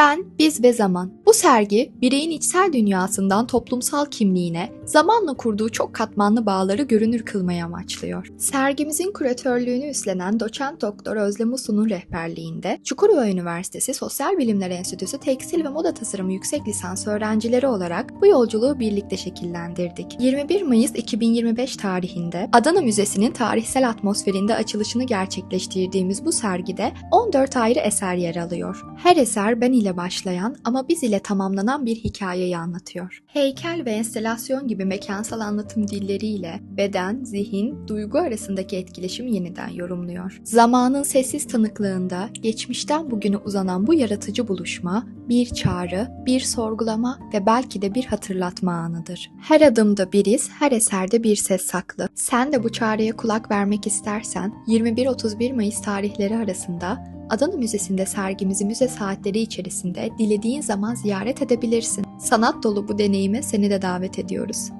Ben, Biz ve Zaman. Bu sergi, bireyin içsel dünyasından toplumsal kimliğine, zamanla kurduğu çok katmanlı bağları görünür kılmayı amaçlıyor. Sergimizin küratörlüğünü üstlenen doçent doktor Özlem Usu'nun rehberliğinde Çukurova Üniversitesi Sosyal Bilimler Enstitüsü Tekstil ve Moda Tasarımı yüksek lisans öğrencileri olarak bu yolculuğu birlikte şekillendirdik. 21 Mayıs 2025 tarihinde Adana Müzesi'nin tarihsel atmosferinde açılışını gerçekleştirdiğimiz bu sergide 14 ayrı eser yer alıyor. Her eser ben ile başlayan ama biz ile tamamlanan bir hikayeyi anlatıyor. Heykel ve enstelasyon gibi mekansal anlatım dilleriyle beden, zihin, duygu arasındaki etkileşimi yeniden yorumluyor. Zamanın sessiz tanıklığında geçmişten bugüne uzanan bu yaratıcı buluşma bir çağrı, bir sorgulama ve belki de bir hatırlatma anıdır. Her adımda bir iz, her eserde bir ses saklı. Sen de bu çağrıya kulak vermek istersen 21-31 Mayıs tarihleri arasında Adana Müzesi'nde sergimizi müze saatleri içerisinde dilediğin zaman ziyaret edebilirsin. Sanat dolu bu deneyime seni de davet ediyoruz.